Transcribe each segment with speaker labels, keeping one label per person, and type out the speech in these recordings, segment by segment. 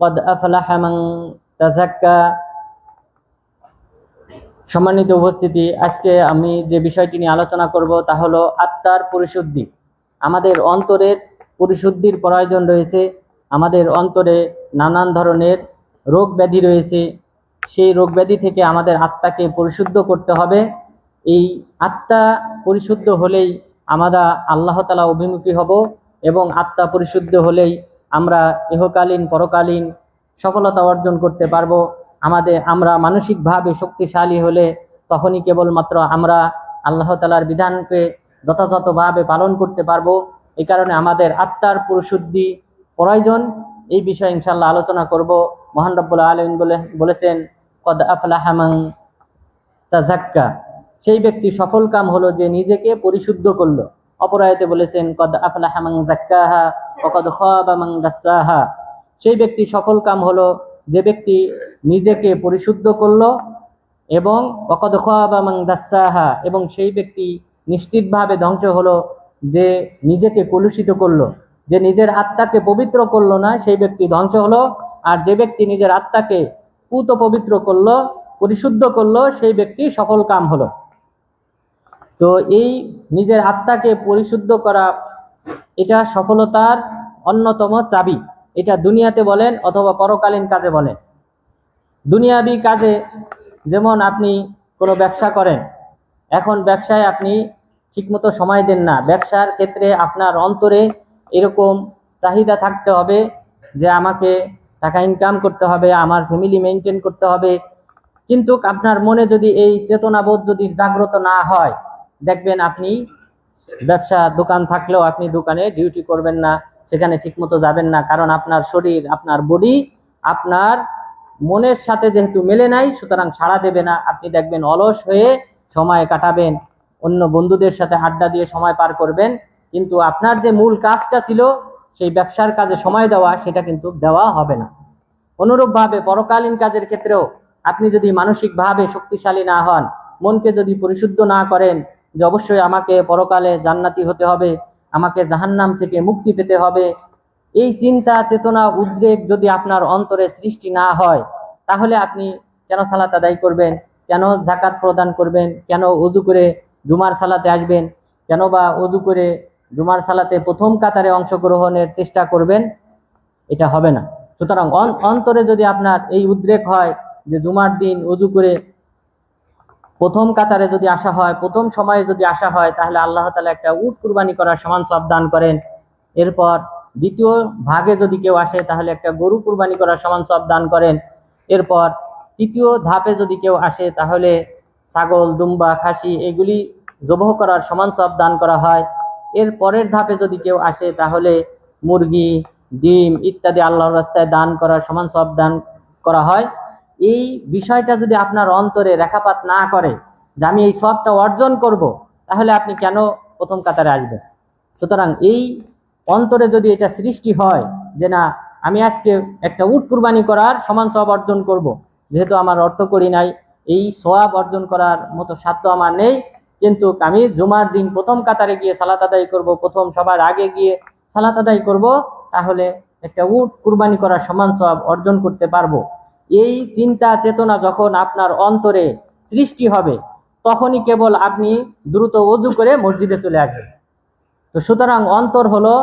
Speaker 1: কদ আফলাহামাং তাজাক্কা সম্মানিত উপস্থিতি, আজকে আমি যে বিষয়টি নিয়ে আলোচনা করব তা হলো আত্মার পরিশুদ্ধি। আমাদের অন্তরের পরিশুদ্ধির প্রয়োজন রয়েছে, আমাদের অন্তরে নানান ধরনের রোগ ব্যাধি রয়েছে, সেই রোগ ব্যাধি থেকে আমাদের আত্মাকে পরিশুদ্ধ করতে হবে। এই আত্মা পরিশুদ্ধ হলেই আমরা আল্লাহতালা অভিমুখী হব এবং আত্মা পরিশুদ্ধ হলেই আমরা ইহকালীন, পরকালীন সফলতা অর্জন করতে পারব। আমাদের, আমরা মানসিকভাবে শক্তিশালী হলে তখনই কেবলমাত্র আমরা আল্লাহ তালার বিধানকে যথাযথভাবে পালন করতে পারব। এই কারণে আমাদের আত্মার পরিশুদ্ধি প্রয়োজন। এই বিষয়ে ইনশাল্লাহ আলোচনা করব। মহান রব্বুল আলমিন বলে, বলেছেন, কদ আফলাহামাং তাজাক্কা সেই ব্যক্তি সফল কাম হলো যে নিজেকে পরিশুদ্ধ করল। অপরায়তে বলেছেন, কদ আফলাহামাং জাক্কাহা ও কদ খাবামাং দাসাহা সেই ব্যক্তি সফল কাম হলো যে ব্যক্তি নিজেকে পরিশুদ্ধ করল এবং অকদ খাবামাং দাসাহা এবং সেই ব্যক্তি নিশ্চিতভাবে ধ্বংস হলো যে নিজেকে কলুষিত করল, যে নিজের আত্মাকে পবিত্র করল না, সেই ব্যক্তি ধ্বংস হলো। আর যে ব্যক্তি নিজের আত্মাকে পুত পবিত্র করল, পরিশুদ্ধ করল, সেই ব্যক্তি সফল কাম হলো। তো এই নিজের আত্মাকে পরিশুদ্ধ করা এটা সফলতার অন্যতম চাবি। এটা দুনিয়াতে বলেন অথবা পরকালীন কাজে বলেন। দুনিয়াবি কাজে যেমন আপনি কোনো ব্যবসা করেন, এখন ব্যবসায় আপনি ঠিকমতো সময় দেন না। ব্যবসার ক্ষেত্রে আপনার অন্তরে এরকম চাহিদা থাকতে হবে যে আমাকে টাকা ইনকাম করতে হবে, আমার ফ্যামিলি মেনটেন করতে হবে। কিন্তু আপনার মনে যদি এই চেতনাবোধ যদি জাগ্রত না হয়, দেখবেন আপনি ব্যবসা, দোকান থাকলেও আপনি দোকানে ডিউটি করবেন না, সেখানে ঠিকমতো যাবেন না, কারণ আপনার শরীর, আপনার বডি আপনার মনের সাথে যেহেতু মেলে নাই, সুতরাং সাড়া দেবে না। আপনি দেখবেন অলস হয়ে সময় কাটাবেন, অন্য বন্ধুদের সাথে আড্ডা দিয়ে সময় পার করবেন, কিন্তু আপনার যে মূল কাজটা ছিল, সেই ব্যবসার কাজে সময় দেওয়া, সেটা কিন্তু দেওয়া হবে না। অনুরূপভাবে পরকালীন কাজের ক্ষেত্রেও আপনি যদি মানসিকভাবে শক্তিশালী না হন, মনকে যদি পরিশুদ্ধ না করেন যে অবশ্যই আমাকে পরকালে জান্নাতি হতে হবে, আমাকে জাহান্নাম থেকে মুক্তি পেতে হবে। এই চিন্তা, চেতনা, উদ্রেক যদি আপনার অন্তরে সৃষ্টি না হয়, তাহলে আপনি কেন সালাত আদায় করবেন? কেন জাকাত প্রদান করবেন? কেন অজু করে জুমার সালাতে আসবেন? কেন বা অজু করে জুমার সালাতে প্রথম কাতারে অংশগ্রহণের চেষ্টা করবেন? এটা হবে না। সুতরাং অন- অন্তরে যদি আপনার এই উদ্রেক হয় যে জুমার দিন অজু করে প্রথম কাতারে যদি আসা হয়, প্রথম সময়ে যদি আসা হয়, তাহলে আল্লাহ তালা একটা উট কুরবানি করার সমান সব দান করেন। এরপর দ্বিতীয় ভাগে যদি কেউ আসে, তাহলে একটা গরু কুরবানি করার সমান সব দান করেন। এরপর তৃতীয় ধাপে যদি কেউ আসে, তাহলে ছাগল, দুম্বা, খাসি এগুলি জবহ করার সমান সব দান করা হয়। এর পরের ধাপে যদি কেউ আসে, তাহলে মুরগি, ডিম ইত্যাদি আল্লাহর রাস্তায় দান করার সমান সব দান করা হয়। এই বিষয়টা যদি আপনার অন্তরে রেখাপাত না করে যে আমি এই সবটা অর্জন করব, তাহলে আপনি কেন প্রথম কাতারে আসবেন সুতরাং এই অন্তরে যদি এটা সৃষ্টি হয় যে না, আমি আজকে একটা উট কুরবানি করার সমান সব অর্জন করব। যেহেতু আমার অর্থ করি নাই, এই সোয়াব অর্জন করার মতো সাধ্য আমার নেই, কিন্তু আমি জুমার দিন প্রথম কাতারে গিয়ে সালাত আদায় করব, প্রথম সবার আগে গিয়ে সালাত আদায় করব, তাহলে একটা উট কুরবানি করার সমান সব অর্জন করতে পারব এই চিন্তা চেতনা যখন আপনার অন্তরে সৃষ্টি হবে, তখনই কেবল আপনি দ্রুত অজু করে মসজিদে চলে আসবেন। তো সুতরাং অন্তর হলো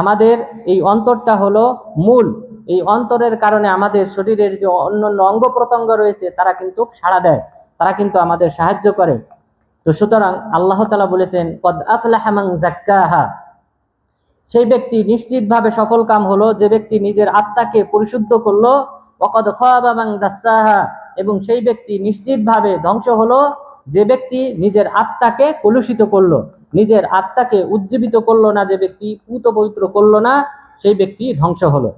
Speaker 1: আমাদের, এই অন্তরটা হলো মূল। এই অন্তরের কারণে আমাদের শরীরের যে অন্যান্য অঙ্গ প্রত্যঙ্গ রয়েছে, তারা কিন্তু সাড়া দেয়, তারা কিন্তু আমাদের সাহায্য করে। তো সুতরাং আল্লাহ তালা বলেছেন, কদ আফলাহামাং জাক্কাহা সেই ব্যক্তি নিশ্চিতভাবে সফল কাম হলো, যে ব্যক্তি নিজের আত্মাকে পরিশুদ্ধ করল অকদ খাবামাং দাসাহা। এবং সেই ব্যক্তি নিশ্চিতভাবে ধ্বংস হলো। যে ব্যক্তি নিজের আত্মাকে কলুষিত করল, নিজের আত্মাকে উজ্জীবিত করল না, যে ব্যক্তি পুত পবিত্র করল না, সেই ব্যক্তি ধ্বংস হলো।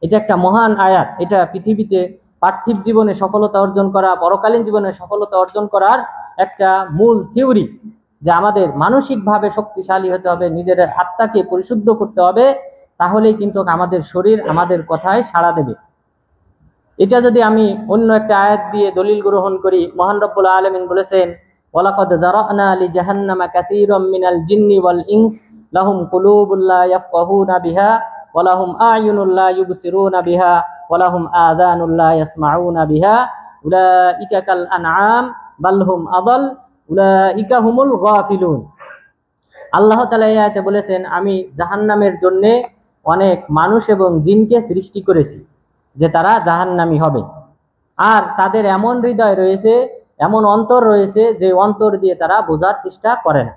Speaker 1: এটা একটা মহান আয়াত। এটা পৃথিবীতে পার্থিব জীবনে সফলতা অর্জন করা, পরকালীন জীবনে সফলতা অর্জন করার একটা মূল থিওরি। যে আমাদের মানসিকভাবে শক্তিশালী হতে হবে, নিজের আত্মাকে পরিশুদ্ধ করতে হবে, তাহলেই কিন্তু আমাদের শরীর আমাদের কথায় সাড়া দেবে। এটা যদি আমি অন্য একটা আয়াত দিয়ে দলিল গ্রহণ করি, মহান রব্বুল আলমিন বলেছেন, ওয়ালাকাদ দারানা লি জাহান্নামা কাসীরাম মিনাল জিন্নি ওয়াল ইনস, লাহুম কুলুবুল লা ইয়াফকাহুনা বিহা, ওয়া লাহুম আ'য়ুনুল লা ইউবসিরুনা বিহা ওয়ালাহুম আযানুল্লা ইয়াসমাউনা বিহা, উলাইকা কাল আনআম, বাল হুম আদাল, উলাইকা হুমুল গাফিলুন। আল্লাহ তাআলা এই আয়াতে বলেছেন, আমি জাহান্নামের জন্য অনেক মানুষ এবং জিনকে সৃষ্টি করেছি। যে তারা জাহান্নামী হবে। আর তাদের এমন হৃদয় রয়েছে, এমন অন্তর রয়েছে যে অন্তর দিয়ে তারা বোঝার চেষ্টা করে না।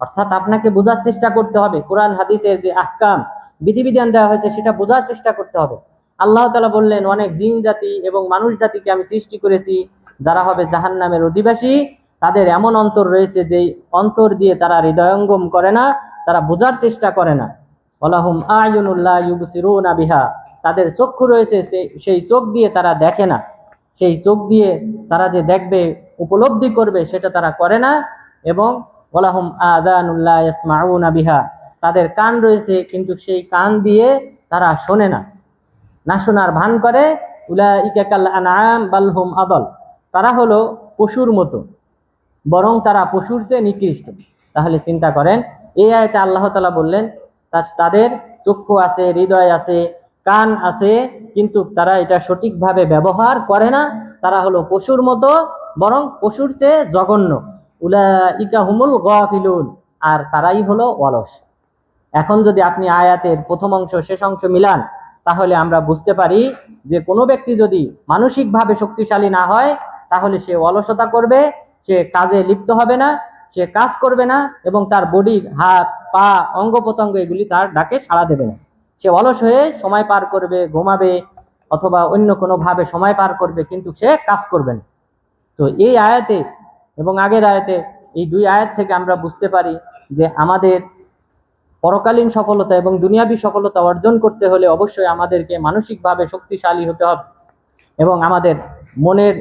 Speaker 1: অর্থাৎ আপনাকে বোঝার চেষ্টা করতে হবে। কোরআন, হাদিসের যে আহকাম, বিধিবিধান দেওয়া হয়েছে, সেটা বোঝার চেষ্টা করতে হবে। আল্লাহ তালা বললেন, অনেক জিন জাতি এবং মানুষ জাতিকে আমি সৃষ্টি করেছি, যারা হবে জাহান্নামের অধিবাসী। তাদের এমন অন্তর রয়েছে যে অন্তর দিয়ে তারা হৃদয়ঙ্গম করে না, তারা বোঝার চেষ্টা করে না। ওলাহুম আয়ুনুল্লাহ ইউবসিরুনা বিহা। তাদের চক্ষু রয়েছে সেই সেই চোখ দিয়ে তারা দেখে না। সেই চোখ দিয়ে তারা যে দেখবে, উপলব্ধি করবে, সেটা তারা করে না। এবং ওলাহুম আদানুল্লাহ ইসমাউনা বিহা। তাদের কান রয়েছে, কিন্তু সেই কান দিয়ে তারা শোনে না। না শোনার ভান করে উলা ইকাকাল আনাম বালহুম আদল। তারা হলো পশুর মতো, বরং তারা পশুর চেয়ে নিকৃষ্ট। তাহলে চিন্তা করেন, এই আয়তে আল্লাহ তালা বললেন তাদের চক্ষু আছে, হৃদয় আছে, কান আছে, কিন্তু তারা এটা সঠিকভাবে ব্যবহার করে না। তারা হলো পশুর মতো, বরং পশুর চেয়ে জঘন্য। উলা ইকা হুমুল গাফিলুন। আর তারাই হলো অলস। এখন যদি আপনি আয়াতের প্রথম অংশ, শেষ অংশ মিলান, তাহলে আমরা বুঝতে পারি যে কোনো ব্যক্তি যদি মানসিকভাবে শক্তিশালী না হয়, তাহলে সে অলসতা করবে, সে কাজে লিপ্ত হবে না, সে কাজ করবে না, এবং তার বডির হাত পা অঙ্গ প্রত্যঙ্গ এগুলি তার ডাকে সাড়া দেবে না। সে অলস হয়ে সময় পার করবে, ঘুমাবে অথবা অন্য কোনোভাবে সময় পার করবে, কিন্তু সে কাজ করবে না। তো এই আয়াতে এবং আগের আয়াতে, এই দুই আয়াত থেকে আমরা বুঝতে পারি যে আমাদের পরকালীন সফলতা এবং দুনিয়াবী সফলতা অর্জন করতে হলে অবশ্যই আমাদেরকে মানসিকভাবে শক্তিশালী হতে হবে এবং আমাদের মনের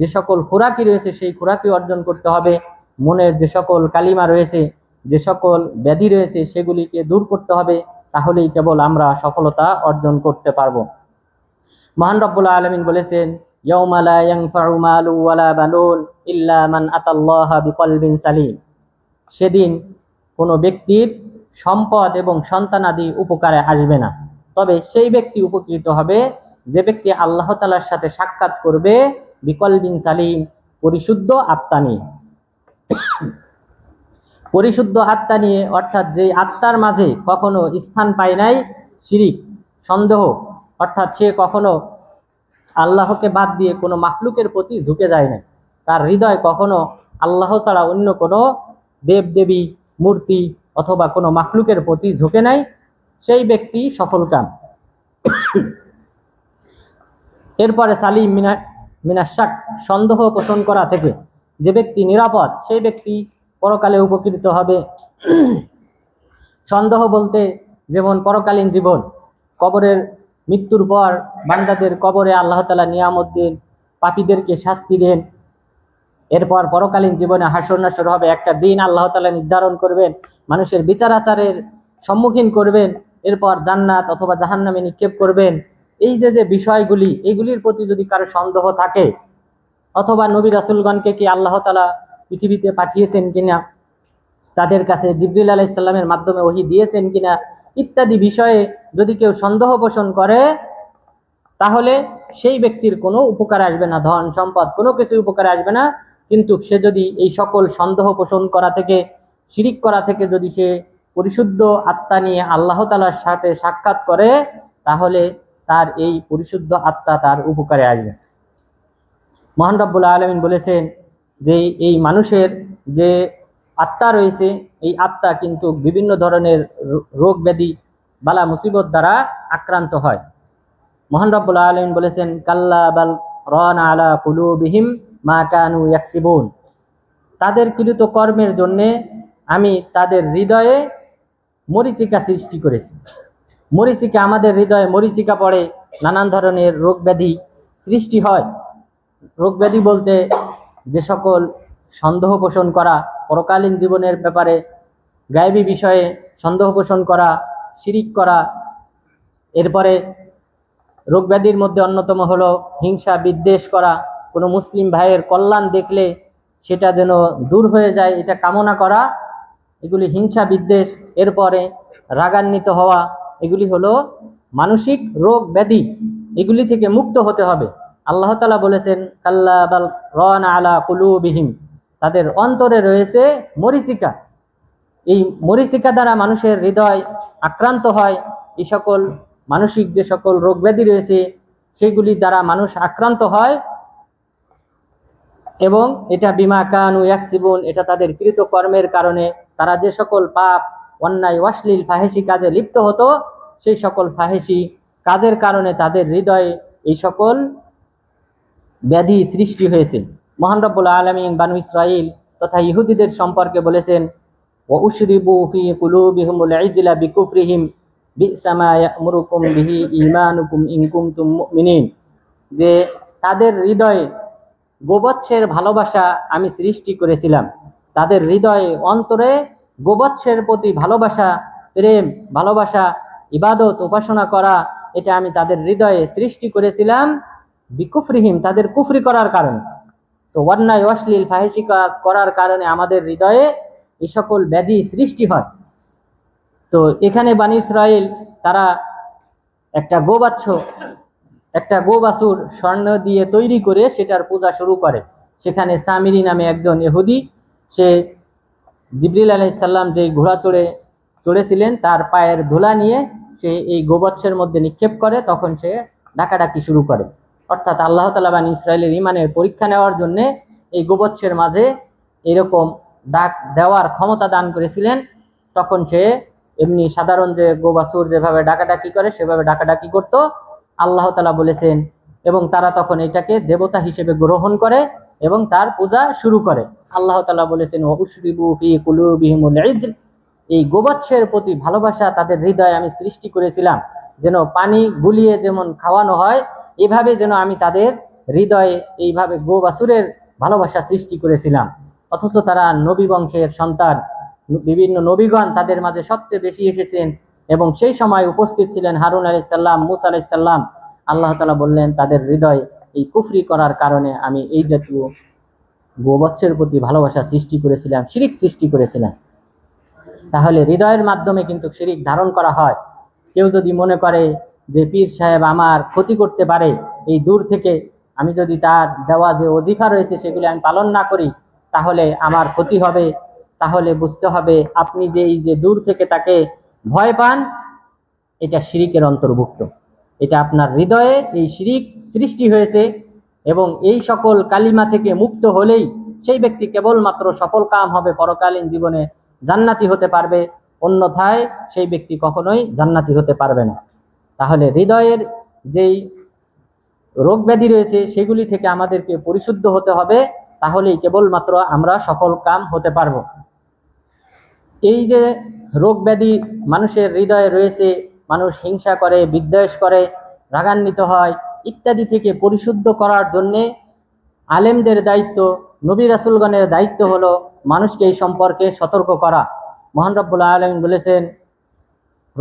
Speaker 1: যে সকল খোরাকি রয়েছে, সেই খোরাকি অর্জন করতে হবে। মনের যে সকল কালিমা রয়েছে যে সকল ব্যাধি রয়েছে সেগুলিকে দূর করতে হবে, তাহলেই কেবল আমরা সফলতা অর্জন করতে পারব। মহান রব্বুল আলমিন বলেছেন সালিম। সেদিন কোনো ব্যক্তির সম্পদ এবং সন্তানাদি উপকারে আসবে না। তবে সেই ব্যক্তি উপকৃত হবে, যে ব্যক্তি আল্লাহ তালার সাথে সাক্ষাৎ করবে, বিকলবিন সালিম, পরিশুদ্ধ আত্মা নিয়ে। পরিশুদ্ধ আত্মা নিয়ে, অর্থাৎ যে আত্মার মাঝে কখনো স্থান পায় নাই, শিরিক, সন্দেহ, অর্থাৎ সে কখনো আল্লাহকে বাদ দিয়ে কোনো মাখলুকের প্রতি ঝুঁকে যায় না তার হৃদয় কখনো আল্লাহ ছাড়া অন্য কোনো দেবদেবী, মূর্তি অথবা কোনো মাখলুকের প্রতি ঝুঁকে নাই, সেই ব্যক্তি সফলকাম এরপরে সালিম মিনা মিনাশাক সন্দেহ পোষণ করা থেকে যে ব্যক্তি নিরাপদ, সেই ব্যক্তি পরকালে উপকৃত হবে। সন্দেহ বলতে যেমন পরকালীন জীবন, কবরের মৃত্যুর পর বান্দাদের কবরে আল্লাহ তালা নিয়ামত দেন, পাপীদেরকে শাস্তি দেন। এরপর পরকালীন জীবনে হাসর হবে। একটা দিন আল্লাহ তালা নির্ধারণ করবেন, মানুষের বিচার আচারের সম্মুখীন করবেন, এরপর জান্নাত অথবা জাহান্নামে নিক্ষেপ করবেন। এই যে যে বিষয়গুলি এইগুলির প্রতি যদি কারও সন্দেহ থাকে, অথবা নবী রাসুলগণকে কি আল্লাহ তালা পৃথিবীতে পাঠিয়েছেন কিনা, তাদের কাছে জিবরিল আলাইসাল্লামের মাধ্যমে ওহি দিয়েছেন কিনা ইত্যাদি বিষয়ে যদি কেউ সন্দেহ পোষণ করে, তাহলে সেই ব্যক্তির কোনো উপকার আসবে না, ধন সম্পদ কোনো কিছু উপকারে আসবে না। কিন্তু সে যদি এই সকল সন্দেহ পোষণ করা থেকে, শিরিক করা থেকে যদি সে পরিশুদ্ধ আত্মা নিয়ে আল্লাহ তালার সাথে সাক্ষাৎ করে, তাহলে তার এই পরিশুদ্ধ আত্মা তার উপকারে আসবে। মহান রব্বুল আলমিন বলেছেন যে এই মানুষের যে আত্মা রয়েছে, এই আত্মা কিন্তু বিভিন্ন ধরনের রোগ ব্যাধি, বালা মুসিবত দ্বারা আক্রান্ত হয়। মহান রব্বুল আলমিন বলেছেন, কাল্লা বাল রন আলা কুলুবিহিম মা কানু ইয়াকসিবুন। তাদের কৃত কর্মের জন্যে আমি তাদের হৃদয়ে মরিচিকা সৃষ্টি করেছি। মরিচিকা, আমাদের হৃদয়ে মরিচিকা পড়ে, নানান ধরনের রোগ ব্যাধি সৃষ্টি হয়। রোগ ব্যাধি বলতে যে সকল সন্দেহ পোষণ করা পরকালীন জীবনের ব্যাপারে গায়েবী বিষয়ে সন্দেহ পোষণ করা, শিরিক করা, এরপরে রোগ ব্যাধির মধ্যে অন্যতম হলো হিংসা, বিদ্বেষ করা, কোনো মুসলিম ভাইয়ের কল্যাণ দেখলে সেটা যেন দূর হয়ে যায়, এটা কামনা করা, এগুলি হিংসা, বিদ্বেষ, এরপরে রাগান্বিত হওয়া, এগুলি হলো মানসিক রোগ ব্যাধি, এগুলি থেকে মুক্ত হতে হবে। আল্লাহ তালা বলেছেন, কাল্লা বাল রন আলা কুলুবিহিম। তাদের অন্তরে রয়েছে মরিচিকা। এই মরিচিকা দ্বারা মানুষের হৃদয় আক্রান্ত হয়। এই সকল মানসিক যে সকল রোগ ব্যাধি রয়েছে, সেগুলি দ্বারা মানুষ আক্রান্ত হয় এবং এটা বিমা কানু ইয়াকসিবুন, এটা তাদের কৃতকর্মের কারণে তারা যে সকল পাপ, অন্যায়, অশ্লীল ফাহেসি কাজে লিপ্ত হতো, সেই সকল ফাহেসি কাজের কারণে তাদের হৃদয়ে এই সকল ব্যাধি সৃষ্টি হয়েছে। মহান রব্বুল আলমিন বানু ইসরাইল তথা ইহুদিদের সম্পর্কে বলেছেন যে তাদের হৃদয়ে গোবৎসের ভালোবাসা আমি সৃষ্টি করেছিলাম। তাদের হৃদয়ে অন্তরে গোবৎসের প্রতি ভালোবাসা, প্রেম, ভালোবাসা, ইবাদত, উপাসনা করা, এটা আমি তাদের হৃদয়ে সৃষ্টি করেছিলাম। বিকুফরিহিম, তাদের কুফরি করার কারণে। তো অন্যায় অশ্লীল ফাহেসি কাজ করার কারণে আমাদের হৃদয়ে এই সকল ব্যাধি সৃষ্টি হয়। তো এখানে বানী ইসরায়েল তারা একটা গোবাচ্ছ, একটা গোবাসুর স্বর্ণ দিয়ে তৈরি করে সেটার পূজা শুরু করে। সেখানে সামিরি নামে একজন এহুদি সে জিবরিল আলাইসাল্লাম যে ঘোড়া চড়ে, চড়েছিলেন, তার পায়ের ধুলা নিয়ে সে এই গোবচ্ছের মধ্যে নিক্ষেপ করে, তখন সে ডাকাডাকি শুরু করে। অর্থাৎ আল্লাহ তালা বান ইসরায়েলের ইমানের পরীক্ষা নেওয়ার জন্যে এই গোবচ্ছের মাঝে এরকম ডাক দেওয়ার ক্ষমতা দান করেছিলেন। তখন সে এমনি সাধারণ যে গোবাসুর যেভাবে ডাকাডাকি করে, সেভাবে ডাকাডাকি করতো। আল্লাহ তালা বলেছেন, এবং তারা তখন এটাকে দেবতা হিসেবে গ্রহণ করে এবং তার পূজা শুরু করে। আল্লাহ তালা বলেছেন এই গোবৎসের প্রতি ভালোবাসা তাদের হৃদয় আমি সৃষ্টি করেছিলাম। যেন পানি গুলিয়ে যেমন খাওয়ানো হয় এভাবে যেন আমি তাদের হৃদয়ে এইভাবে গো গোবাসুরের ভালোবাসা সৃষ্টি করেছিলাম। অথচ তারা নবী বংশের সন্তান। বিভিন্ন নবীগণ তাদের মাঝে সবচেয়ে বেশি এসেছেন এবং সেই সময় উপস্থিত ছিলেন হারুন আলাইসাল্লাম মুসা আলাইসাল্লাম আল্লাহ তালা বললেন, তাদের হৃদয় এই কুফরি করার কারণে আমি এই জাতীয় গোবচ্ছের প্রতি ভালোবাসা সৃষ্টি করেছিলাম, শিরিক সৃষ্টি করেছিলাম। তাহলে হৃদয়ের মাধ্যমে কিন্তু শিরিক ধারণ করা হয়। কেউ যদি মনে করে যে পীর সাহেব আমার ক্ষতি করতে পারে, এই দূর থেকে আমি যদি তার দেওয়া যে অজিফা রয়েছে সেগুলি আমি পালন না করি, তাহলে আমার ক্ষতি হবে। তাহলে বুঝতে হবে আপনি যে এই যে দূর থেকে তাকে ভয় পান, এটা শিরিকের অন্তর্ভুক্ত। এটা আপনার হৃদয়ে এই শিরিক সৃষ্টি হয়েছে এবং এই সকল কালিমা থেকে মুক্ত হলেই সেই ব্যক্তি কেবলমাত্র সফল কাম হবে, পরকালীন জীবনে জান্নাতি হতে পারবে। অন্যথায় সেই ব্যক্তি কখনোই জান্নাতি হতে পারবে না। তাহলে হৃদয়ের যেই রোগ ব্যাধি রয়েছে, সেগুলি থেকে আমাদেরকে পরিশুদ্ধ হতে হবে। তাহলেই কেবলমাত্র আমরা সফল কাম হতে পারব। এই যে রোগ ব্যাধি মানুষের হৃদয়ে রয়েছে, মানুষ হিংসা করে, বিদ্বেষ করে, রাগান্বিত হয়, ইত্যাদি থেকে পরিশুদ্ধ করার জন্যে আলেমদের দায়িত্ব, নবী রাসুলগণের দায়িত্ব হলো মানুষকে এই সম্পর্কে সতর্ক করা। মহান রব্বুল্লাহ আলম বলেছেন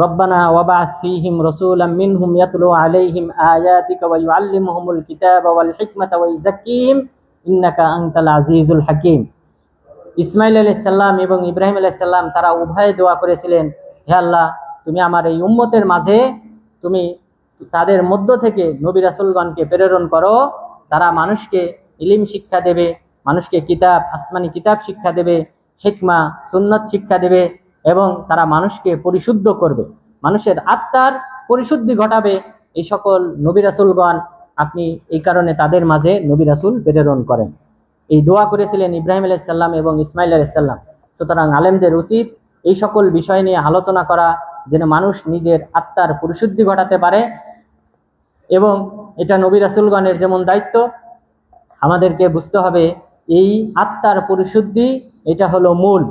Speaker 1: রব্বানা ওয়াবাস ফিহিম রসুলাম মিনহুম ইয়াতলু আলাইহিম আয়াতিকা ওয়া ইউআল্লিমুহুমুল কিতাবা ওয়াল হিকমাতা ওয়া ইউযাক্কিহিম ইন্নাকা আনতাল আজিজুল হাকিম। ইসমাইল আলাইসাল্লাম এবং ইব্রাহিম আলাইসাল্লাম তারা উভয়ে দোয়া করেছিলেন, হে আল্লাহ, তুমি আমার এই উম্মতের মাঝে, তুমি তাদের মধ্য থেকে নবী রাসুলগণকে প্রেরণ করো, তারা মানুষকে ইলিম শিক্ষা দেবে, মানুষকে কিতাব, আসমানি কিতাব শিক্ষা দেবে, হিকমা, সুন্নত শিক্ষা দেবে এবং তারা মানুষকে পরিশুদ্ধ করবে। মানুষের আত্মার পরিশুদ্ধি ঘটাবে। এই সকল নবী রাসুলগণ, আপনি এই কারণে তাদের মাঝে নবী রাসুল প্রেরণ করেন। এই দোয়া করেছিলেন ইব্রাহিম আলাইসাল্লাম এবং ইসমাইল আলাইসাল্লাম সুতরাং আলেমদের উচিত এই সকল বিষয় নিয়ে আলোচনা করা, যেন মানুষ নিজের আত্মার পরিশুদ্ধি ঘটাতে পারে। এবং এটা নবী রাসুলগণের যেমন দায়িত্ব, আমাদেরকে বুঝতে হবে এই আত্মার পরিশুদ্ধি, এটা হলো মূল।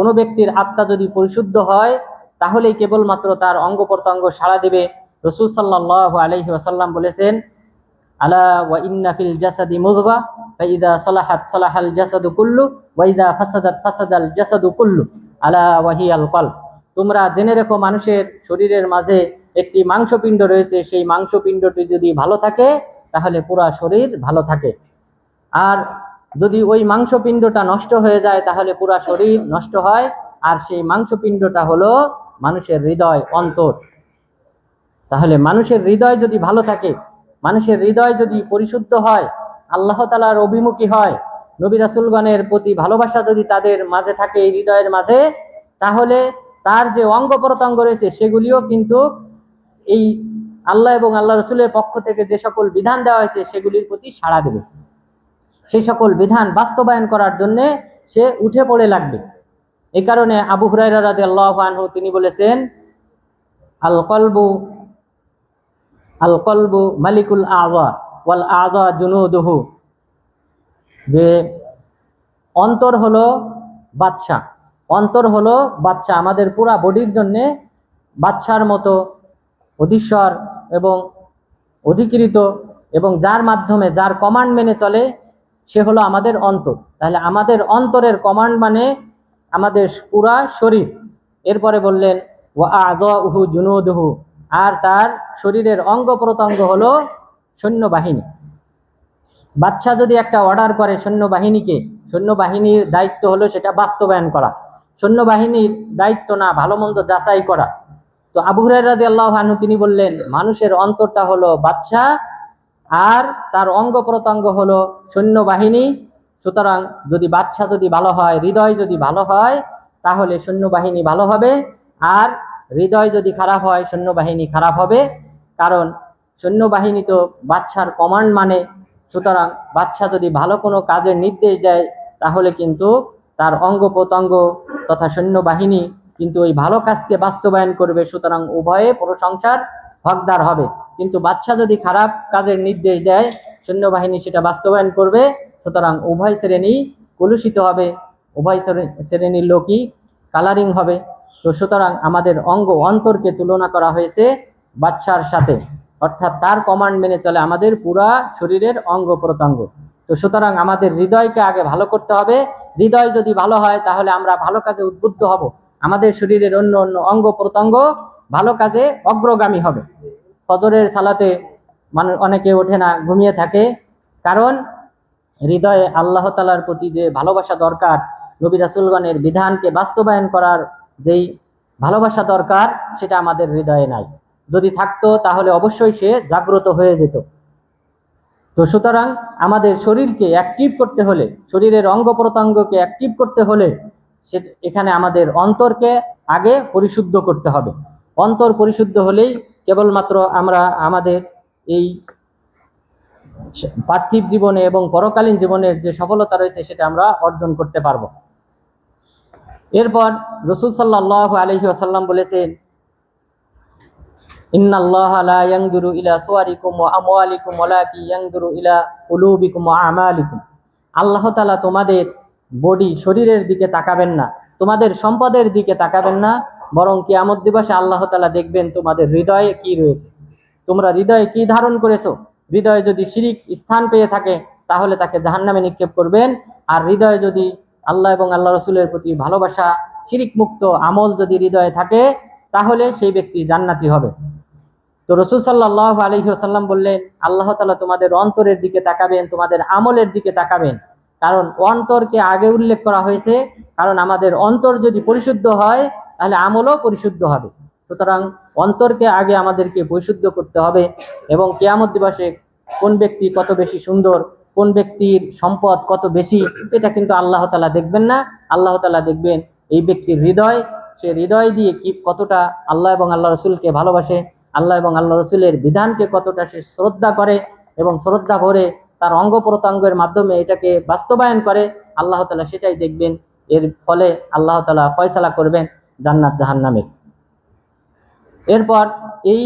Speaker 1: কোনো ব্যক্তির আত্মা যদি পরিশুদ্ধ হয়, তাহলেই কেবলমাত্র তার অঙ্গ প্রত্যঙ্গ সাড়া দেবে। রসুল সাল্লাহ আলহি আসাল্লাম বলেছেন, আলা ওয়া জাসাদি জাসাদু কুল্লু ওয়াইদা জাসাদু কুল্লু, আলা ওয়াহিয়াল কল তোমরা জেনে রেখো মানুষের শরীরের মাঝে একটি মাংসপিণ্ড রয়েছে, সেই মাংসপিণ্ডটি যদি ভালো থাকে, তাহলে পুরা শরীর ভালো থাকে। আর যদি ওই মাংসপিণ্ডটা নষ্ট হয়ে যায়, তাহলে পুরা শরীর নষ্ট হয়। আর সেই মাংসপিণ্ডটা হলো মানুষের হৃদয়, অন্তর। তাহলে মানুষের হৃদয় যদি ভালো থাকে, মানুষের হৃদয় যদি পরিশুদ্ধ হয়, আল্লাহ তালার অভিমুখী হয়, নবী রাসুলগণের প্রতি ভালোবাসা যদি তাদের মাঝে থাকে, এই হৃদয়ের মাঝে, তাহলে তার যে অঙ্গ প্রত্যঙ্গ রয়েছে, সেগুলিও কিন্তু এই আল্লাহ এবং আল্লাহ রসুলের পক্ষ থেকে যে সকল বিধান দেওয়া হয়েছে, সেগুলির প্রতি সাড়া দেবে। সেই সকল বিধান বাস্তবায়ন করার জন্যে সে উঠে পড়ে লাগবে। এই কারণে আবু হুরাইরা রাদিয়াল্লাহু আনহু তিনি বলেছেন, আল কলবু আল কলবু মালিকুল আযা ওয়াল আযা জুনুদুহু। যে অন্তর হলো বাচ্চা অন্তর হলো বাচ্চা আমাদের পুরা বডির জন্যে বাচ্চার মতো অধীশ্বর এবং অধিকৃত এবং যার মাধ্যমে, যার কমান্ড মেনে চলে সে হলো আমাদের অন্তর। তাহলে আমাদের অন্তরের কমান্ড মানে আমাদের পুরা শরীর। এরপরে বললেন ও আদহু জুনুদহু। আর তার শরীরের অঙ্গ প্রত্যঙ্গ হলো সৈন্যবাহিনী বাচ্চা যদি একটা অর্ডার করে সৈন্যবাহিনীকে সৈন্যবাহিনীর দায়িত্ব হলো সেটা বাস্তবায়ন করা। সৈন্যবাহিনীর দায়িত্ব না, ভালো মন্দ যাচাই করা। তো আবু হুরাইরাদি আল্লাহ আনহু তিনি বললেন, মানুষের অন্তরটা হলো বাচ্চা আর তার অঙ্গ প্রত্যঙ্গ হলো সৈন্যবাহিনী। সুতরাং যদি বাচ্চা যদি ভালো হয়, হৃদয় যদি ভালো হয়, তাহলে সৈন্যবাহিনী ভালো হবে। আর হৃদয় যদি খারাপ হয়, সৈন্যবাহিনী খারাপ হবে। কারণ সৈন্যবাহিনী তো বাচ্চার কমান্ড মানে। সুতরাং বাচ্চা যদি ভালো কোনো কাজের নির্দেশ দেয়, তাহলে কিন্তু তার অঙ্গ প্রত্যঙ্গ তথা সৈন্যবাহিনী কিন্তু ওই ভালো কাজকে বাস্তবায়ন করবে। সুতরাং উভয়ে প্রশংসার হকদার হবে। কিন্তু বাচ্চা যদি খারাপ কাজের নির্দেশ দেয়, সৈন্যবাহিনী সেটা বাস্তবায়ন করবে। সুতরাং উভয় শ্রেণি কলুষিত হবে। উভয় শ্রেণির লোকই কালারিং হবে। তো সুতরাং আমাদের অঙ্গ অন্তরকে তুলনা করা হয়েছে বাচ্চার সাথে। অর্থাৎ তার কমান্ড মেনে চলে আমাদের পুরা শরীরের অঙ্গ প্রত্যঙ্গ। তো সুতরাং আমাদের হৃদয়কে আগে ভালো করতে হবে। হৃদয় যদি ভালো হয়, তাহলে আমরা ভালো কাজে উদ্বুদ্ধ হব। আমাদের শরীরের অন্য অন্য অঙ্গ প্রত্যঙ্গ ভালো কাজে অগ্রগামী হবে। ফজরের সালাতে মানুষ অনেকে ওঠে না, ঘুমিয়ে থাকে। কারণ হৃদয়ে আল্লাহ তালার প্রতি যে ভালোবাসা দরকার, নবী রাসুলগণের বিধানকে বাস্তবায়ন করার যেই ভালোবাসা দরকার, সেটা আমাদের হৃদয়ে নাই। যদি থাকতো, তাহলে অবশ্যই সে জাগ্রত হয়ে যেত। তো সুতরাং আমাদের শরীরকে অ্যাক্টিভ করতে হলে, শরীরের অঙ্গ প্রত্যঙ্গকে অ্যাক্টিভ করতে হলে সে এখানে আমাদের অন্তরকে আগে পরিশুদ্ধ করতে হবে। অন্তর পরিশুদ্ধ হলেই কেবলমাত্র আমরা আমাদের এই পার্থিব জীবনে এবং পরকালীন জীবনের যে সফলতা রয়েছে সেটা আমরা অর্জন করতে পারব। এরপর রসুল সাল্লাহ আলহি আসাল্লাম বলেছেন, ইন্নাল্লাহ লা ইয়ানজুরু ইলা ইয়ানজুরু ইলা আল্লাহ তোমাদের বডি শরীরের দিকে তাকাবেন না, তোমাদের সম্পদের দিকে তাকাবেন না বরং কিয়ামত দিবসে আল্লাহ তালা দেখবেন তোমাদের হৃদয়ে কি রয়েছে। তোমরা হৃদয়ে কি ধারণ করেছ? হৃদয়ে যদি শিরিক স্থান পেয়ে থাকে, তাহলে তাকে জাহান্নামে নিক্ষেপ করবেন। আর হৃদয়ে যদি আল্লাহ এবং আল্লাহ রসুলের প্রতি ভালোবাসা শিরিক মুক্ত আমল যদি হৃদয়ে থাকে, তাহলে সেই ব্যক্তি জান্নাতি হবে। তো রসুল সাল্লাহ আলহি আসাল্লাম বললেন, আল্লাহ তালা তোমাদের অন্তরের দিকে তাকাবেন, তোমাদের আমলের দিকে তাকাবেন। কারণ অন্তরকে আগে উল্লেখ করা হয়েছে, কারণ আমাদের অন্তর যদি পরিশুদ্ধ হয় তাহলে আমলও পরিশুদ্ধ হবে। সুতরাং অন্তরকে আগে আমাদেরকে পরিশুদ্ধ করতে হবে এবং কেয়ামত দিবসে কোন ব্যক্তি কত বেশি সুন্দর, কোন ব্যক্তির সম্পদ কত বেশি, এটা কিন্তু আল্লাহ তালা দেখবেন না। আল্লাহ তালা দেখবেন এই ব্যক্তির হৃদয়, সে হৃদয় দিয়ে কি কতটা আল্লাহ এবং আল্লাহ রসুলকে ভালোবাসে, আল্লাহ এবং আল্লাহ রসুলের বিধানকে কতটা সে শ্রদ্ধা করে এবং শ্রদ্ধা ভরে তার অঙ্গ প্রত্যঙ্গের মাধ্যমে এটাকে বাস্তবায়ন করে, আল্লাহ তালা সেটাই দেখবেন। এর ফলে আল্লাহ তালা ফয়সালা করবেন। জান্নাত জাহান্নামের এরপর এই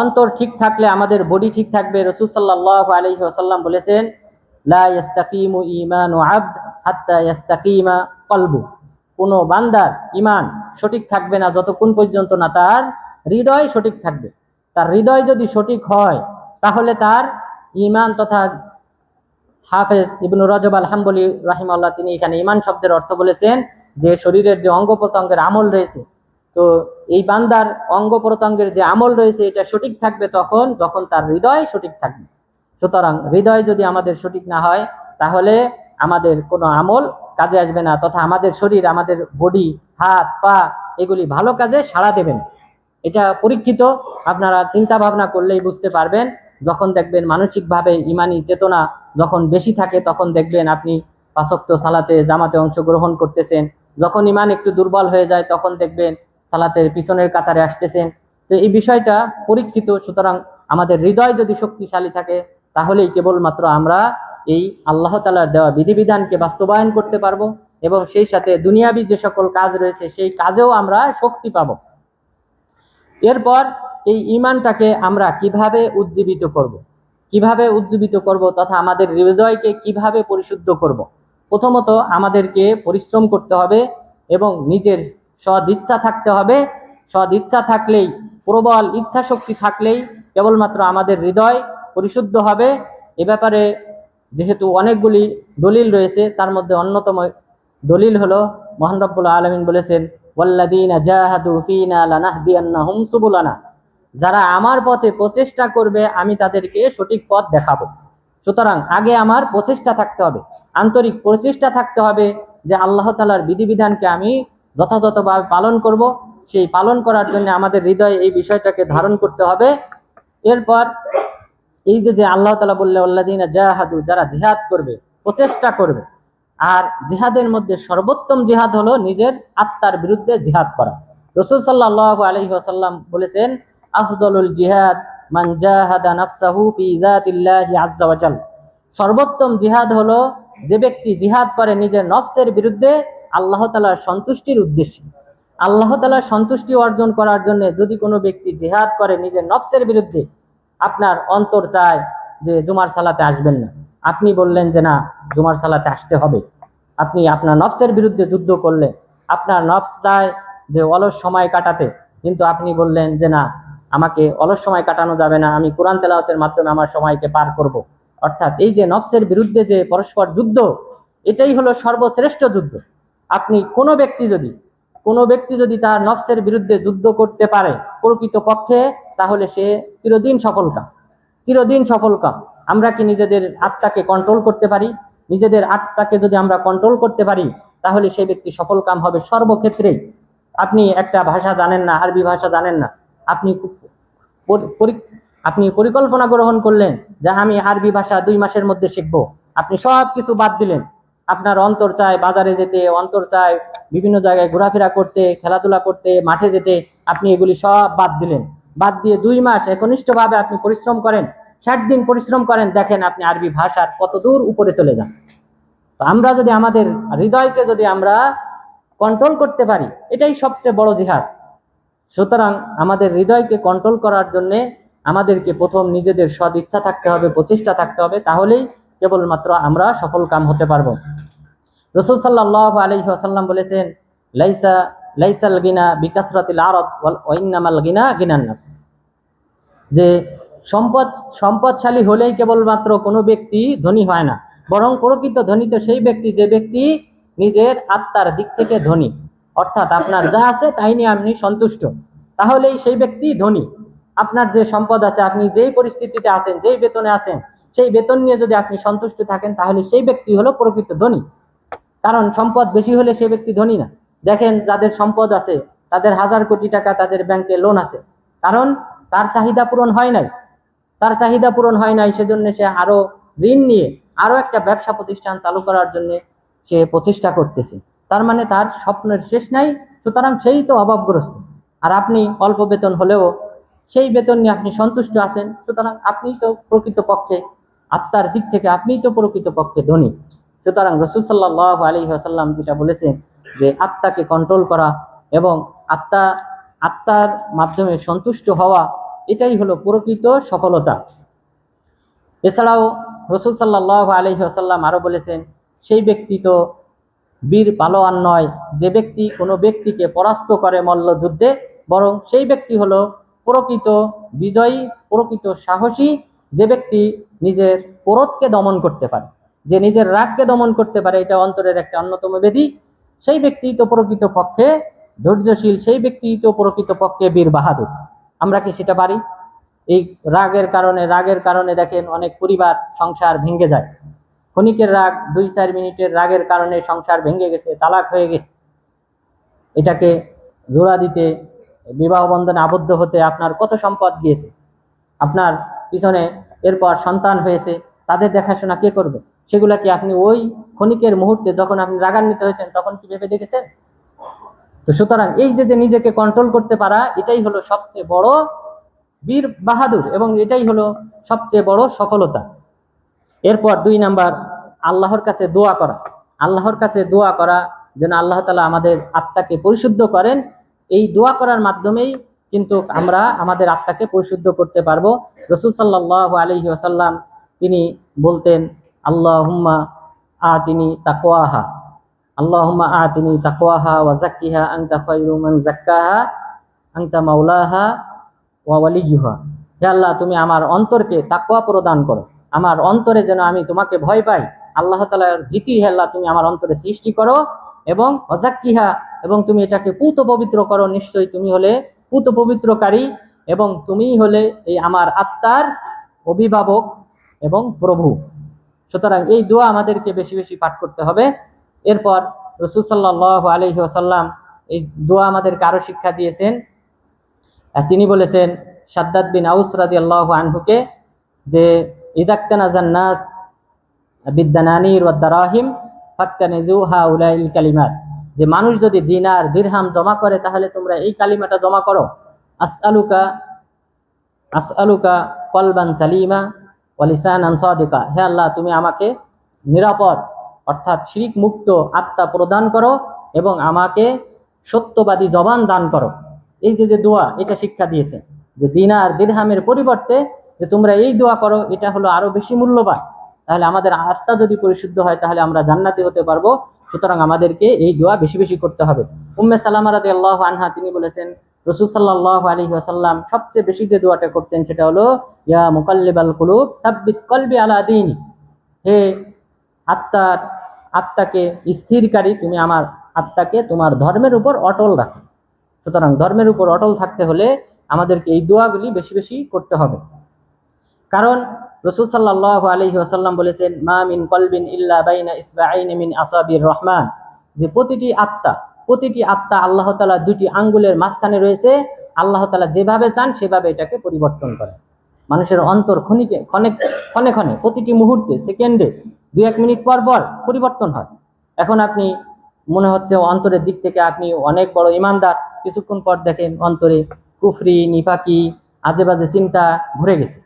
Speaker 1: অন্তর ঠিক থাকলে আমাদের বডি ঠিক থাকবে, রসুল সাল্লাহ আলহি আসাল্লাম বলেছেন, লা ইয়াস্তাকিমু ইমানু আবদ হাত্তা কলবু। কোনো বান্দার ইমান সঠিক থাকবে না যতক্ষণ পর্যন্ত না তার হৃদয় সঠিক থাকবে। তার হৃদয় যদি সঠিক হয়, তাহলে তার ইমান তথা হাফেজ ইবনু রজব আল হাম্বলি রাহিমাল্লাহ তিনি এখানে ইমান শব্দের অর্থ বলেছেন যে শরীরের যে অঙ্গ প্রত্যঙ্গের আমল রয়েছে, তো এই বান্দার অঙ্গ প্রত্যঙ্গের যে আমল রয়েছে, এটা সঠিক থাকবে তখন, যখন তার হৃদয় সঠিক থাকবে। সুতরাং হৃদয় যদি আমাদের সঠিক না হয়, তাহলে আমাদের কোনো আমল কাজে আসবে না, তথা আমাদের শরীর, আমাদের বডি হাত, পা, এগুলি ভালো কাজে সাড়া দেবেন এটা পরীক্ষিত, আপনারা চিন্তা ভাবনা করলেই বুঝতে পারবেন। যখন দেখবেন মানসিকভাবে ইমানি চেতনা যখন বেশি থাকে, তখন দেখবেন আপনি পাশক্ত সালাতে, জামাতে অংশগ্রহণ করতেছেন যখন ইমান একটু দুর্বল হয়ে যায়, তখন দেখবেন সালাতের পিছনের কাতারে আসতেছেন তো এই বিষয়টা পরীক্ষিত, সুতরাং আমাদের হৃদয় যদি শক্তিশালী থাকে, তাহলেই কেবলমাত্র আমরা এই আল্লাহ তালার দেওয়া বিধিবিধানকে বাস্তবায়ন করতে পারব এবং সেই সাথে দুনিয়াবি যে সকল কাজ রয়েছে, সেই কাজেও আমরা শক্তি পাব এরপর এই ইমানটাকে আমরা কীভাবে উজ্জীবিত করব। কীভাবে উজ্জীবিত করব তথা আমাদের হৃদয়কে কীভাবে পরিশুদ্ধ করব। প্রথমত আমাদেরকে পরিশ্রম করতে হবে এবং নিজের সদিচ্ছা থাকতে হবে। সদিচ্ছা থাকলেই, প্রবল ইচ্ছা শক্তি থাকলেই কেবলমাত্র আমাদের হৃদয় পরিশুদ্ধ হবে। এ ব্যাপারে যেহেতু অনেকগুলি দলিল রয়েছে, তার মধ্যে অন্যতম দলিল হলো, মহান রব্বুল আলমিন বলেছেন সুবুলানা। যারা আমার পথে প্রচেষ্টা করবে, আমি তাদেরকে সঠিক পথ দেখাবো। সুতরাং আগে আমার প্রচেষ্টা থাকতে হবে, আন্তরিক প্রচেষ্টা থাকতে হবে যে আল্লাহ তালার বিধিবিধানকে আমি যথাযথভাবে পালন করব। সেই পালন করার জন্য আমাদের হৃদয়ে এই বিষয়টাকে ধারণ করতে হবে। এরপর এই যে যে আল্লাহ তালা বললে আল্লাদিনা জাহাদু যারা জিহাদ করবে, প্রচেষ্টা করবে। আর জিহাদের মধ্যে সর্বোত্তম জিহাদ হলো নিজের আত্মার বিরুদ্ধে জিহাদ করা। রসুল সাল্লাহ আলহি বলেছেন, আফদলুল জিহাদ সর্বোত্তম জিহাদ হলো যে ব্যক্তি জিহাদ করে নিজের নফসের বিরুদ্ধে আল্লাহ তালার সন্তুষ্টির উদ্দেশ্যে। আল্লাহ তালার সন্তুষ্টি অর্জন করার জন্য যদি কোনো ব্যক্তি জিহাদ করে নিজের নফসের বিরুদ্ধে, আপনার অন্তর চায় যে জুমার সালাতে আসবেন না। আপনি বললেন যে না, জুমার সালাতে আসতে হবে। আপনি আপনার নফসের বিরুদ্ধে যুদ্ধ করলেন আপনার নফস চায় যে অলস সময় কাটাতে। কিন্তু আপনি বললেন যে না আমাকে অলস সময় কাটানো যাবে না, আমি কোরআন তেলাওয়াতের মাধ্যমে আমার সময়কে পার করব। অর্থাৎ এই যে নফসের বিরুদ্ধে যে পরস্পর যুদ্ধ, এটাই হলো সর্বশ্রেষ্ঠ যুদ্ধ। আপনি কোনো ব্যক্তি যদি, কোনো ব্যক্তি যদি তার নফসের বিরুদ্ধে যুদ্ধ করতে পারে প্রকৃত পক্ষে, তাহলে সে চিরদিন সফলকাম চিরদিন সফলকাম আমরা কি নিজেদের আত্মাকে কন্ট্রোল করতে পারি? নিজেদের আত্মাকে যদি আমরা কন্ট্রোল করতে পারি, তাহলে সেই ব্যক্তি সফলকাম হবে সর্বক্ষেত্রেই। আপনি একটা ভাষা জানেন না, আরবি ভাষা জানেন না। আপনি আপনি পরিকল্পনা গ্রহণ করলেন যে আমি আরবি ভাষা দুই মাসের মধ্যে শিখব। আপনি সব কিছু বাদ দিলেন। আপনার অন্তর চায় বাজারে যেতে, অন্তর চায় বিভিন্ন জায়গায় ঘোরাফেরা করতে, খেলাধুলা করতে, মাঠে যেতে, আপনি এগুলি সব বাদ দিলেন। বাদ দিয়ে দুই মাস একনিষ্ঠভাবে আপনি পরিশ্রম করেন। ষাট দিন পরিশ্রম করেন, দেখেন আপনি আরবি ভাষার কত দূর উপরে চলে যান। তো আমরা যদি আমাদের হৃদয়কে যদি আমরা কন্ট্রোল করতে পারি, এটাই সবচেয়ে বড় জিহাদ। সুতরাং আমাদের হৃদয়কে কন্ট্রোল করার জন্যে আমাদেরকে প্রথম নিজেদের সদ ইচ্ছা থাকতে হবে, প্রচেষ্টা থাকতে হবে, তাহলেই কেবলমাত্র আমরা সফল কাম হতে পারব। রসুল সাল্লাহ আলহি আসাল্লাম বলেছেন, লাইসা, লাইসাল গিনা বিকাসরাতিল আরব ওয়াল গিনা গিনান যে সম্পদ, সম্পদশালী হলেই কেবলমাত্র কোনো ব্যক্তি ধনী হয় না, বরং প্রকৃত ধনী তো সেই ব্যক্তি, যে ব্যক্তি নিজের আত্মার দিক থেকে ধনী। অর্থাৎ আপনার যা আছে তাই নিয়ে আপনি সন্তুষ্ট। তাহলেই সেই ব্যক্তি ধনী। আপনার যে সম্পদ আছে, আপনি যেই পরিস্থিতিতে আছেন, যেই বেতনে আছেন, সেই বেতন নিয়ে যদি আপনি সন্তুষ্ট থাকেন, তাহলে সেই ব্যক্তি হলো প্রকৃত ধনী। কারণ সম্পদ বেশি হলে সেই ব্যক্তি ধনী না। দেখেন, যাদের সম্পদ আছে, তাদের হাজার কোটি টাকা তাদের ব্যাংকে লোন আছে। কারণ তার চাহিদা পূরণ হয় নাই। তার চাহিদা পূরণ হয় নাই, সেজন্য সে আরও ঋণ নিয়ে আরও একটা ব্যবসা প্রতিষ্ঠান চালু করার জন্য সে প্রচেষ্টা করতেছে। তার মানে তার স্বপ্নের শেষ নাই, সুতরাং সেই তো অভাবগ্রস্ত। আর আপনি অল্প বেতন হলেও সেই বেতন নিয়ে আপনি সন্তুষ্ট আছেন, সুতরাং আপনি তো প্রকৃত পক্ষে আত্মার দিক থেকে আপনিই তো প্রকৃত পক্ষে ধনী। সুতরাং রসুল সাল্লাহ আলী আসাল্লাম যেটা বলেছেন যে আত্মাকে কন্ট্রোল করা এবং আত্মা, আত্মার মাধ্যমে সন্তুষ্ট হওয়া, এটাই হলো প্রকৃত সফলতা। এছাড়াও রসুল সাল্লাহ আলহি আসাল্লাম আরও বলেছেন, সেই ব্যক্তি তো বীর পালোয়ান নয়। যে ব্যক্তি কোনো ব্যক্তিকে পরাস্ত করে মল্লযুদ্ধে, বরং সেই ব্যক্তি হলো প্রকৃত বিজয়ী, প্রকৃত সাহসী। যে ব্যক্তি নিজের পরতকে দমন করতে পারে, যে নিজের রাগকে দমন করতে পারে, এটা অন্তরের একটা অন্যতম বেদি। সেই ব্যক্তি তো প্রকৃত পক্ষে ধৈর্যশীল, সেই ব্যক্তি তো প্রকৃত পক্ষে বীর বাহাদুর। আমরা কি সেটা পারি? এই রাগের কারণে রাগের কারণে দেখেন অনেক পরিবার সংসার ভেঙে যায়। ক্ষণিকের রাগ, দুই চার মিনিটের রাগের কারণে সংসার ভেঙে গেছে, তালাক হয়ে গেছে। এটাকে জোড়া দিতে, বিবাহ বন্ধনে আবদ্ধ হতে আপনার কত সম্পদ গিয়েছে? আপনার পিছনে এরপর সন্তান হয়েছে, তাদের দেখাশোনা কে করবে? সেগুলা কি আপনি ওই ক্ষণিকের মুহূর্তে যখন আপনি রাগান্বিত হয়েছেন, তখন কি ভেবে দেখেছেন? তো সুতরাং এই যে যে নিজেকে কন্ট্রোল করতে পারা, এটাই হলো সবচেয়ে বড় বীর বাহাদুর এবং এটাই হলো সবচেয়ে বড় সফলতা। এরপর দুই নাম্বার, আল্লাহর কাছে দোয়া করা। আল্লাহর কাছে দোয়া করা যেন আল্লাহ তালা আমাদের আত্মাকে পরিশুদ্ধ করেন। এই দোয়া করার মাধ্যমেই কিন্তু আমরা আমাদের আত্মাকে পরিশুদ্ধ করতে পারব। রসুল সাল্লাহ আলহি আসাল্লাম তিনি বলতেন আল্লাহ হুম্মা আ তিনি তাকোয়াহা আল্লাহ হুম্মা আ তিনি তাকোয়াহা ওয়াজাক্কিহা আংতা খৈরু মান জাক্কাহা আংতা মাউলাহা মাওলাহা ওয়ালিয়ুহা। হে আল্লাহ, তুমি আমার অন্তরকে তাকওয়া প্রদান করো। আমার অন্তরে যেন আমি তোমাকে ভয় পাই। আল্লাহ তালার ভীতি হেল্লা তুমি আমার অন্তরে সৃষ্টি করো এবং অজাক্কিহা এবং তুমি এটাকে পুত পবিত্র করো। নিশ্চয়ই তুমি হলে পুত পবিত্রকারী এবং তুমিই হলে এই আমার আত্মার অভিভাবক এবং প্রভু। সুতরাং এই দোয়া আমাদেরকে বেশি বেশি পাঠ করতে হবে। এরপর রসুল সাল্লাহ আলহি আসাল্লাম এই দোয়া আমাদেরকে আরও শিক্ষা দিয়েছেন। তিনি বলেছেন, সাদ্দাদ বিন আউস রাদি আল্লাহ আনহুকে যে ইদাক্তানাজান বিদ্যানানির ওয়াদ্দারাহিম কালিমাত। যে মানুষ যদি দিনার দিরহাম জমা করে, তাহলে তোমরা এই কালিমাটা জমা করো। আস আলুকা আসআলুকা আসআলুকা কলবান সালিমা ওয়ালিসান আনসাদিকা হে আল্লাহ, তুমি আমাকে নিরাপদ, অর্থাৎ শিরিক মুক্ত আত্মা প্রদান করো এবং আমাকে সত্যবাদী জবান দান করো। এই যে যে দোয়া, এটা শিক্ষা দিয়েছে। যে দিনার দিরহামের পরিবর্তে যে তোমরা এই দোয়া করো, এটা হলো আরও বেশি মূল্যবান। তাহলে আমাদের আত্মা যদি পরিশুদ্ধ হয়, তাহলে আমরা জান্নাতি হতে পারব। সুতরাং আমাদেরকে এই দোয়া বেশি বেশি করতে হবে। উম্মে সালামা রাদি আল্লাহ আনহা, তিনি বলেছেন, রসুল সাল্লাহ আলী আসাল্লাম সবচেয়ে বেশি যে দোয়াটা করতেন, সেটা হলো, ইয়া মুকাল্লিবাল কুলুব, সাব্বিত কলবি আলা দিনী হে আত্মার, আত্মাকে স্থিরকারী, তুমি আমার আত্মাকে তোমার ধর্মের উপর অটল রাখো। সুতরাং ধর্মের উপর অটল থাকতে হলে আমাদেরকে এই দোয়াগুলি বেশি বেশি করতে হবে। কারণ রসুল সাল্লাহ আলহি আসাল্লাম বলেছেন, মা মিন কলবিন ইল্লা বাইনা ইসবাইন মিন আসাবির রহমান। যে প্রতিটি আত্মা প্রতিটি আত্মা আল্লাহ তালা দুটি আঙ্গুলের মাঝখানে রয়েছে। আল্লাহ তালা যেভাবে চান, সেভাবে এটাকে পরিবর্তন করে মানুষের অন্তর ক্ষণিকে, ক্ষণে ক্ষণে ক্ষণে, প্রতিটি মুহূর্তে, সেকেন্ডে দু এক মিনিট পর পর পরিবর্তন হয়। এখন আপনি, মনে হচ্ছে অন্তরের দিক থেকে আপনি অনেক বড় ইমানদার, কিছুক্ষণ পর দেখেন অন্তরে কুফরি, নিফাকি আজে বাজে চিন্তা ভরে গেছে।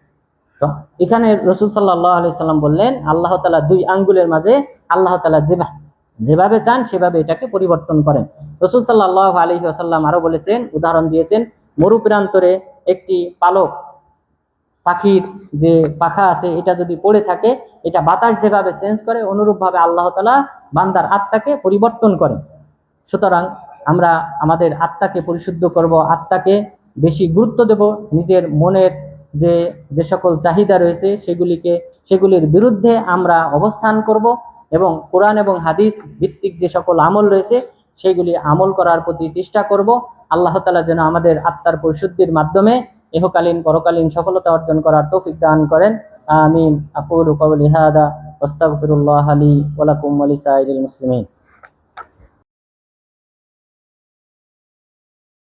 Speaker 1: তো এখানে রসুল সাল্লাহ আলি সাল্লাম বললেন, আল্লাহ তালা দুই আঙ্গুলের মাঝে আল্লাহ তালা যেভাবে যেভাবে চান সেভাবে এটাকে পরিবর্তন করেন। রসুল সাল্লাহ আলী আসাল্লাম আরও বলেছেন, উদাহরণ দিয়েছেন মরু প্রান্তরে একটি পালক, পাখির যে পাখা আছে, এটা যদি পড়ে থাকে, এটা বাতাস যেভাবে চেঞ্জ করে, অনুরূপভাবে আল্লাহ তালা বান্দার আত্মাকে পরিবর্তন করেন। সুতরাং আমরা আমাদের আত্মাকে পরিশুদ্ধ করব, আত্মাকে বেশি গুরুত্ব দেব, নিজের মনের যে যে সকল চাহিদা রয়েছে সেগুলিকে, সেগুলির বিরুদ্ধে আমরা অবস্থান করব এবং কোরআন এবং হাদিস ভিত্তিক যে সকল আমল রয়েছে সেগুলি আমল করার প্রতি চেষ্টা করব। আল্লাহ তালা যেন আমাদের আত্মার পরিশুদ্ধির মাধ্যমে এহকালীন, পরকালীন সফলতা অর্জন করার তৌফিক দান করেন। আমিন। আকুল কবলি হাদা ওস্তাগফিরুল্লাহ আলী ওয়ালাকুম আলী সাইদুল মুসলিমিন।